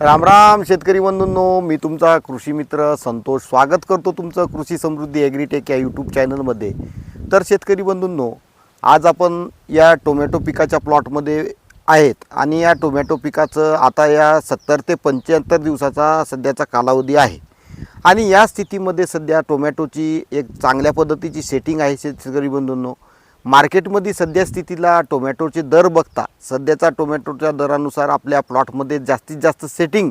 रामराम शेतकरी बंधूंनो. मी तुमचा कृषी मित्र संतोष. स्वागत करतो तुमचं कृषी समृद्धी ॲग्रीटेक या यूट्यूब चॅनलमध्ये. तर शेतकरी बंधूंनो आज आपण या टोमॅटो पिकाच्या प्लॉटमध्ये आहेत आणि या टोमॅटो पिकाचं आता या सत्तर ते पंच्याहत्तर दिवसाचा सध्याचा कालावधी आहे. आणि या स्थितीमध्ये सध्या टोमॅटोची एक चांगल्या पद्धतीची सेटिंग आहे शेतकरी बंधूंनो. मार्केटमध्ये सध्या स्थितीला टोमॅटोचे दर बघता सध्याचा टोमॅटोच्या दरानुसार आपल्या प्लॉटमध्ये जास्तीत जास्त सेटिंग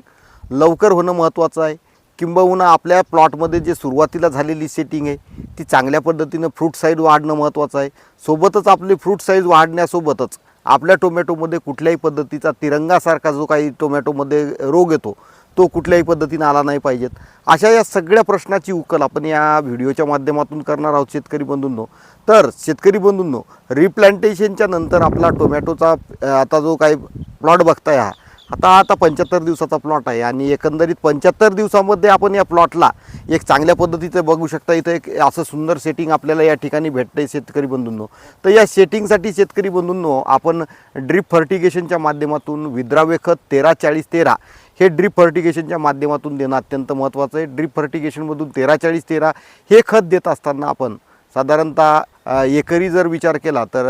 लवकर होणं महत्त्वाचं आहे. किंबहुना आपल्या प्लॉटमध्ये जे सुरुवातीला झालेली सेटिंग आहे ती चांगल्या पद्धतीनं फ्रूट साईज वाढणं महत्त्वाचं आहे. सोबतच आपली फ्रूट साईज वाढण्यासोबतच आपल्या टोमॅटोमध्ये कुठल्याही पद्धतीचा तिरंगासारखा जो काही टोमॅटोमध्ये रोग येतो तो कुठल्याही पद्धतीनं आला नाही पाहिजेत. अशा या सगळ्या प्रश्नाची उकल आपण या व्हिडिओच्या माध्यमातून करणार आहोत शेतकरी बंधूंनो. तर शेतकरी बंधूंनो रिप्लांटेशनच्या नंतर आपला टोमॅटोचा आता जो काही प्लॉट बघताय हा आता आता पंच्याहत्तर दिवसाचा प्लॉट आहे आणि एकंदरीत पंच्याहत्तर दिवसामध्ये आपण या प्लॉटला एक चांगल्या पद्धतीचं बघू शकता. इथं एक असं सुंदर सेटिंग आपल्याला या ठिकाणी भेटतं आहे शेतकरी बंधूंनो. तर या सेटिंगसाठी शेतकरी बंधूंनो आपण ड्रीप फर्टिगेशनच्या माध्यमातून विद्राव्य खत तेरा चाळीस तेरा हे ड्रीप फर्टिगेशनच्या माध्यमातून देणं अत्यंत महत्त्वाचं आहे. ड्रीप फर्टिगेशनमधून तेरा चाळीस तेरा हे खत देत असताना आपण साधारणतः एकरी जर विचार केला तर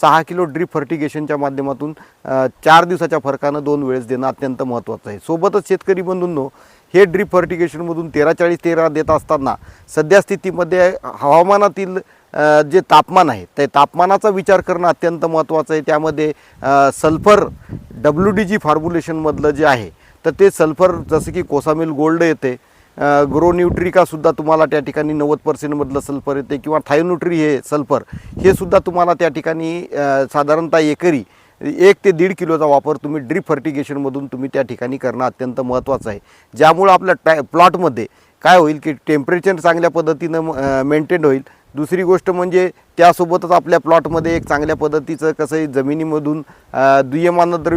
सहा किलो ड्रीप फर्टिगेशनच्या माध्यमातून चार दिवसाच्या फरकानं दोन वेळेस देणं अत्यंत महत्त्वाचं आहे. सोबतच शेतकरी बंधूंनो हे ड्रीप फर्टिगेशनमधून तेरा चाळीस तेरा देत असताना सध्या स्थितीमध्ये हवामानातील जे तापमान आहे ते तापमानाचा विचार करणं अत्यंत महत्त्वाचं आहे. त्यामध्ये सल्फर डब्ल्यू डी जी फॉर्म्युलेशनमधलं जे आहे तर ते सल्फर जसं की कोसामिल गोल्ड येते ग्रो न्यूट्रिकासुद्धा तुम्हाला त्या ठिकाणी नव्वद पर्सेंटमधलं सल्फर येते किंवा थायोन्यूट्री हे सल्फर हे सुद्धा तुम्हाला त्या ठिकाणी साधारणतः एकरी एक ते दीड किलोचा वापर तुम्ही ड्रीप फर्टिगेशनमधून तुम्ही त्या ठिकाणी करणं अत्यंत महत्त्वाचं आहे. ज्यामुळं आपल्या टॅ प्लॉटमध्ये काय होईल की टेम्परेचर चांगल्या पद्धतीनं मेंटेन होईल. दुसरी गोष्ट म्हणजे त्यासोबतच आपल्या प्लॉटमध्ये एक चांगल्या पद्धतीचं कसं जमिनीमधून अ,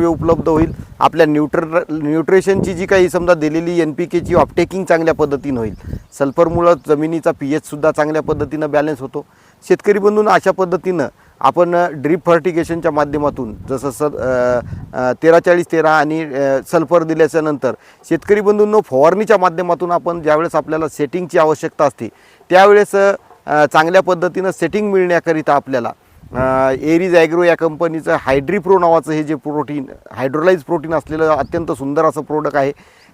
उपलब्ध होईल. आपल्या न्यूट्र न्यूट्रेशनची जी काही समजा दिलेली एन पी केची ऑपटेकिंग चांगल्या पद्धतीनं होईल. सल्फरमुळं जमिनीचा पी एचसुद्धा चांगल्या पद्धतीनं बॅलन्स होतो. शेतकरी बंधून अशा पद्धतीनं आपण ड्रीप फर्टिगेशनच्या माध्यमातून जसं स तेरा चाळीस तेरा आणि सल्फर दिल्याच्या नंतर शेतकरी बंधूंनो फवारणीच्या माध्यमातून आपण ज्यावेळेस आपल्याला सेटिंगची आवश्यकता असते त्यावेळेस चांगल्या पद्धतीनं सेटिंग मिळण्याकरिता आपल्याला एरीज ॲग्रो या कंपनीचं हायड्रीप्रो नावाचं हे जे प्रोटीन हायड्रोलाइज प्रोटीन असलेलं अत्यंत सुंदर असं प्रोडक्ट आहे.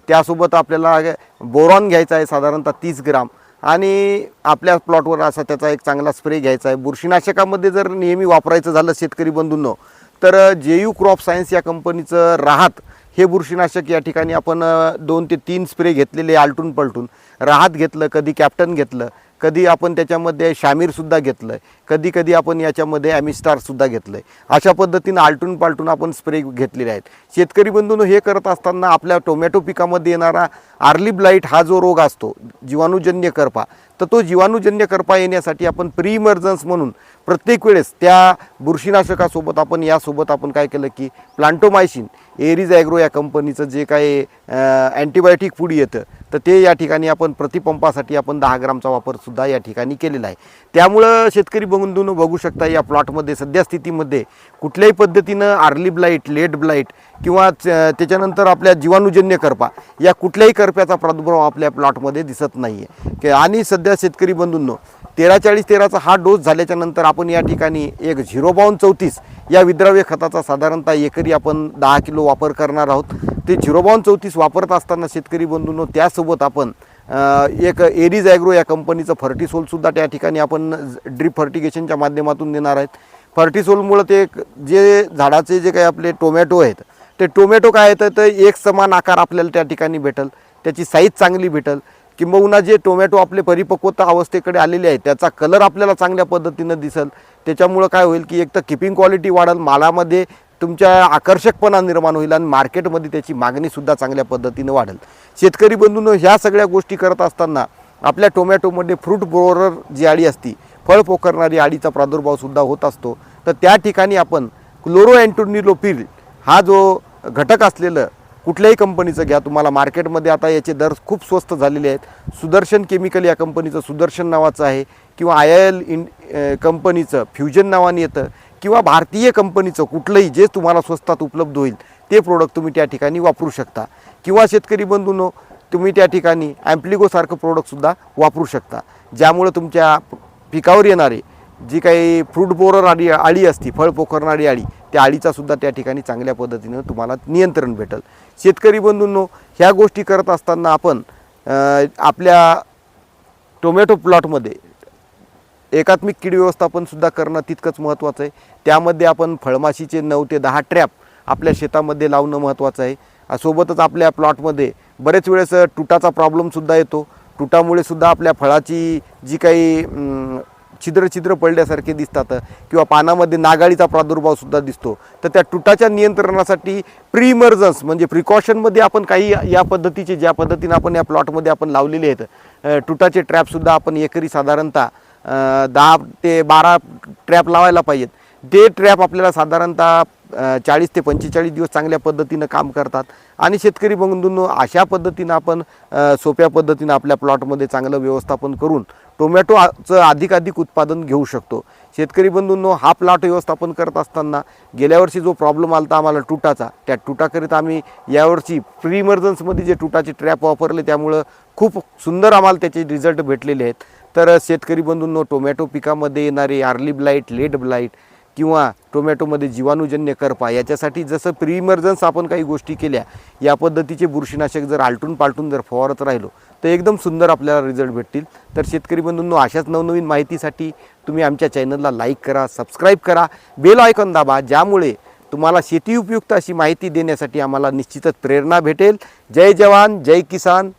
त्यासोबत आपल्याला बोरॉन घ्यायचं आहे साधारणतः तीस ग्राम. आणि आपल्या प्लॉटवर असा त्याचा एक चांगला स्प्रे घ्यायचा आहे. बुरशीनाशकामध्ये जर नेहमी वापरायचं झालं शेतकरी बंधूंनो तर जे यू क्रॉप सायन्स या कंपनीचं राहत हे बुरशीनाशक या ठिकाणी आपण दोन ते तीन स्प्रे घेतलेले आलटून पलटून. राहत घेतलं कधी कॅप्टन घेतलं कधी आपण त्याच्यामध्ये शामीरसुद्धा घेतलं आहे कधी कधी आपण याच्यामध्ये ॲमिस्टारसुद्धा घेतलं आहे अशा पद्धतीनं आलटून पालटून आपण स्प्रे घेतलेले आहेत. शेतकरी बंधून हे करत असताना आपल्या टोमॅटो पिकामध्ये येणारा आर्ली ब्लाईट हा जो रोग असतो जीवाणूजन्य करपा तर तो जीवाणूजन्य करपा येण्यासाठी आपण प्री इमर्जन्स म्हणून प्रत्येक वेळेस त्या बुरशीनाशकासोबत आपण यासोबत आपण काय केलं की प्लांटोमायसिन एरीज ॲग्रो या कंपनीचं जे काही अँटीबायोटिक फूड येतं तर ते या ठिकाणी आपण प्रतिपंपासाठी आपण दहा ग्रामचा वापरसुद्धा या ठिकाणी केलेला आहे. त्यामुळं शेतकरी बंधून बघू शकता या प्लॉटमध्ये सध्या स्थितीमध्ये कुठल्याही पद्धतीनं आर्ली ब्लाईट लेट ब्लाईट किंवा च- त्याच्यानंतर आपल्या जीवाणूजन्य करपा या कुठल्याही करप्याचा प्रादुर्भाव आपल्या प्लॉटमध्ये दिसत नाही आहे आणि सध्या शेतकरी बंधूंनो तेरा चाळीस तेराचा हा डोस झाल्याच्यानंतर आपण या ठिकाणी एक झिरो बावन्न चौतीस या विद्राव्य खताचा साधारणतः एकरी आपण दहा किलो वापर करणार आहोत. ते झिरो बावन्न चौतीस वापरत असताना शेतकरी बंधूंनो त्यासोबत आपण एक एरीज ॲग्रो या कंपनीचं फर्टिसोलसुद्धा त्या ठिकाणी आपण ड्रीप फर्टिगेशनच्या माध्यमातून देणार आहेत. फर्टिसोलमुळं ते एक जे झाडाचे जे काही आपले टोमॅटो आहेत ते टोमॅटो काय येतं? तर एक समान आकार आपल्याला त्या ठिकाणी भेटल. त्याची साईज चांगली भेटल. किंबहुना जे टोमॅटो आपले परिपक्वता अवस्थेकडे आलेले आहे त्याचा कलर आपल्याला चांगल्या पद्धतीनं दिसल. त्याच्यामुळं काय होईल की एक तर किपिंग क्वालिटी वाढेल मालामध्ये तुमच्या आकर्षकपणा निर्माण होईल आणि मार्केटमध्ये त्याची मागणीसुद्धा चांगल्या पद्धतीनं वाढेल. शेतकरी बंधूंनो ह्या सगळ्या गोष्टी करत असताना आपल्या टोमॅटोमध्ये फ्रूट बोरर जी अळी असती फळ पोखरणारी अळीचा प्रादुर्भावसुद्धा होत असतो. तर त्या ठिकाणी आपण क्लोरो अँटोनिलोपिल हा जो घटक असलेलं कुठल्याही कंपनीचं घ्या. तुम्हाला मार्केटमध्ये आता याचे दर खूप स्वस्त झालेले आहेत. सुदर्शन केमिकल या कंपनीचं सुदर्शन नावाचं आहे किंवा आय आय एल इन कंपनीचं फ्युजन नावाने येतं किंवा भारतीय कंपनीचं कुठलंही जे तुम्हाला स्वस्तात उपलब्ध होईल ते प्रोडक्ट तुम्ही त्या ठिकाणी वापरू शकता. किंवा शेतकरी बंधूंनो तुम्ही त्या ठिकाणी ॲम्प्लिगोसारखं प्रोडक्टसुद्धा वापरू शकता. ज्यामुळं तुमच्या पिकावर येणारे जी काही फ्रूट बोरर आळी आळी असती फळ पोखरणारी आळी त्या आळीचासुद्धा त्या ठिकाणी चांगल्या पद्धतीनं तुम्हाला नियंत्रण भेटेल. शेतकरी बंधूंनो ह्या गोष्टी करत असताना आपण आपल्या टोमॅटो प्लॉटमध्ये एकात्मिक कीड व्यवस्थापनसुद्धा करणं तितकंच महत्त्वाचं आहे. त्यामध्ये आपण फळमाशीचे नऊ ते दहा ट्रॅप आपल्या शेतामध्ये लावणं महत्त्वाचं आहे. सोबतच आपल्या प्लॉटमध्ये बरेच वेळेस तुटाचा प्रॉब्लेमसुद्धा येतो. तुटामुळे सुद्धा आपल्या फळाची जी काही छिद्र छिद्र पडल्यासारखे दिसतात किंवा पानामध्ये नागाळीचा प्रादुर्भाव सुद्धा दिसतो. तर त्या तुटाच्या नियंत्रणासाठी प्री इमर्जन्स म्हणजे प्रिकॉशनमध्ये आपण काही या पद्धतीचे ज्या पद्धतीनं आपण या प्लॉटमध्ये आपण लावलेले आहेत तुटाचे ट्रॅपसुद्धा आपण एकरी साधारणतः दहा ते बारा ट्रॅप लावायला पाहिजेत. ते ट्रॅप आपल्याला साधारणतः चाळीस ते पंचेचाळीस दिवस चांगल्या पद्धतीनं काम करतात. आणि शेतकरी बंधूंनो अशा पद्धतीनं आपण सोप्या पद्धतीनं आपल्या प्लॉटमध्ये चांगलं व्यवस्थापन करून टोमॅटोचं अधिकाधिक उत्पादन घेऊ शकतो. शेतकरी बंधूंनो हा प्लॉट व्यवस्थापन करत असताना गेल्या वर्षी जो प्रॉब्लेम आला आम्हाला तुटाचा त्या तुटाकरिता आम्ही यावर्षी प्री इमर्जन्समध्ये जे तुटाचे ट्रॅप वापरले त्यामुळं खूप सुंदर आम्हाला त्याचे रिझल्ट भेटलेले आहेत. तर शेतकरी बंधूंनो टोमॅटो पिकामध्ये येणारे आर्ली ब्लाईट लेट ब्लाईट किंवा टोमॅटोमध्ये जीवाणूजन्य करपा याच्यासाठी जसं प्री इमर्जन्स आपण काही गोष्टी केल्या या पद्धतीचे बुरशीनाशक जर आलटून पालटून जर फवारत राहिलो तर एकदम सुंदर आपल्याला रिझल्ट भेटतील. तर शेतकरी बंधूंनो अशाच नवनवीन माहितीसाठी तुम्ही आमच्या चॅनलला लाईक करा सबस्क्राईब करा बेल आयकॉन दाबा ज्यामुळे तुम्हाला शेती उपयुक्त अशी माहिती देण्यासाठी आम्हाला निश्चितच प्रेरणा भेटेल. जय जवान जय किसान.